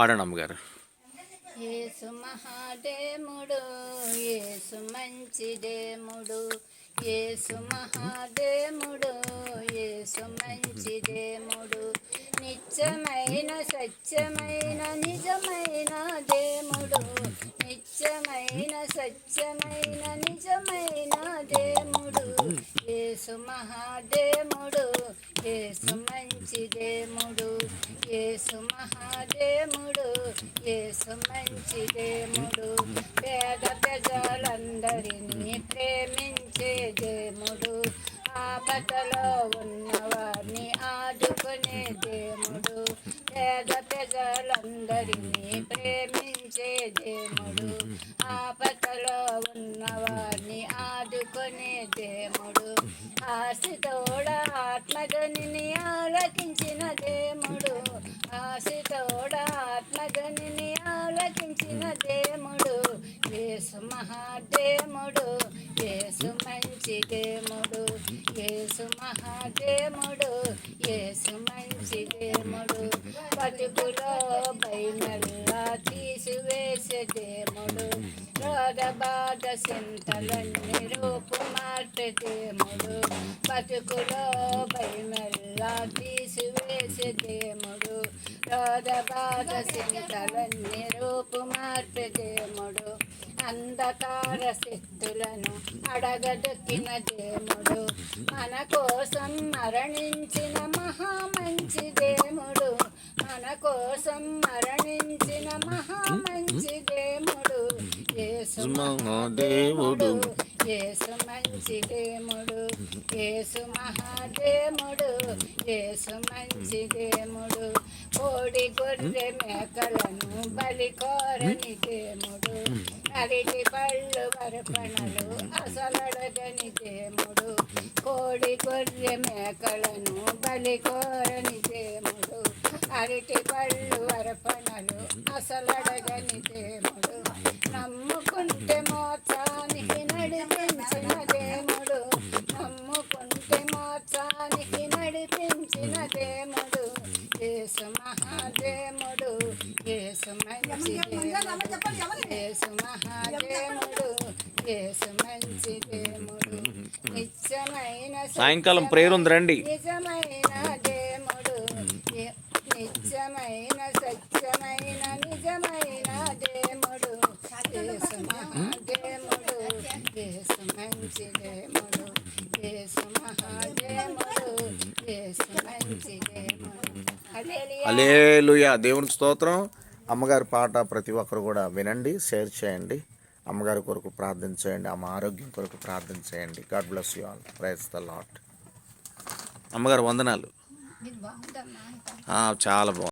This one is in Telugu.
పాడండి అమ్మగారు ఏసు మహాదేముడు ఏసు మంచి దేముడు ఏసు మహాదేముడు ఏసు మంచి దేముడు నిత్యమైన సత్యమైన నిజమైన దేముడు నిత్యమైన సత్యమైన నిజమైన ఏసు మహాదేముడు ఏసు మంచి దేముడు ఏసు మహాదేముడు ఏసు మంచి దేముడు పేద ప్రజలందరినీ ప్రేమించే దేముడు ఆపదలో ఉన్నవారిని ఆదుకునే దేముడు పేద ప్రజలందరినీ ప్రేమించే దేముడు ఆపదలో ఉన్నవారిని ఆదుకునే దేముడు ఆశతోడ ఆత్మగనిని ఆలకించిన దేముడు ఆశతోడ ఆత్మగనిని ఆలకించిన దేముడు యేసు మహాదేముడు యేసు మంచి దేముడు యేసు మహాదేముడు యేసు మంచి దేముడు బతుకులో బైనల్లా తీసివేసే దేముడు రోగ బాధ చింతలన్నీ రూపు మార్చే దేముడు బతుకులో బైనల్లా తీసివేసే దేముడు రోగ బాధ చింతలన్నీ రూపు మార్చే దేముడు అంధకార శక్తులను అడగదొక్కిన దేముడు మన కోసం మరణించిన మహామంచి దేముడు మన కోసం మరణించిన మహామంచి దేముడు యేసు మహాదేవుడు. యేసు మంచి దేముడు యేసు మహాదేముడు యేసు మంచి దేముడు కోడి గొర్రె మేకలను బలి కోరని దేముడు అరటి పళ్ళు వరపణలు అసలడగని దేముడు కోడి గొర్రె మేకలను బలి కోరని దేముడు అరటి పళ్ళు వరపణలు అసలడగని దేముడు నమ్ము నడిపించిన దేవుడు యేసు మహాదేవుడు యేసు మంచి దేవుడు యేసు మహాదేవుడు యేసు మంచి దేవుడు నిత్యమైన సాయంకాలం ప్రేయర్ ఉంది రండి. నిజమైన దేముడు ని- నిత్యమైన సత్యమైన నిజమైన దేముడు యేసు మహాదేముడు యేసు మంచి దేముడు యేసు మహాదేముడు అలేలుయా దేవునికి స్తోత్రం. అమ్మగారి పాట ప్రతి ఒక్కరు కూడా వినండి షేర్ చేయండి. అమ్మగారి కొరకు ప్రార్థన చేయండి అమ్మ ఆరోగ్యం కొరకు ప్రార్థన చేయండి. God bless you all. Praise the Lord అమ్మగారు వందనాలు. చాలా బాగుంది.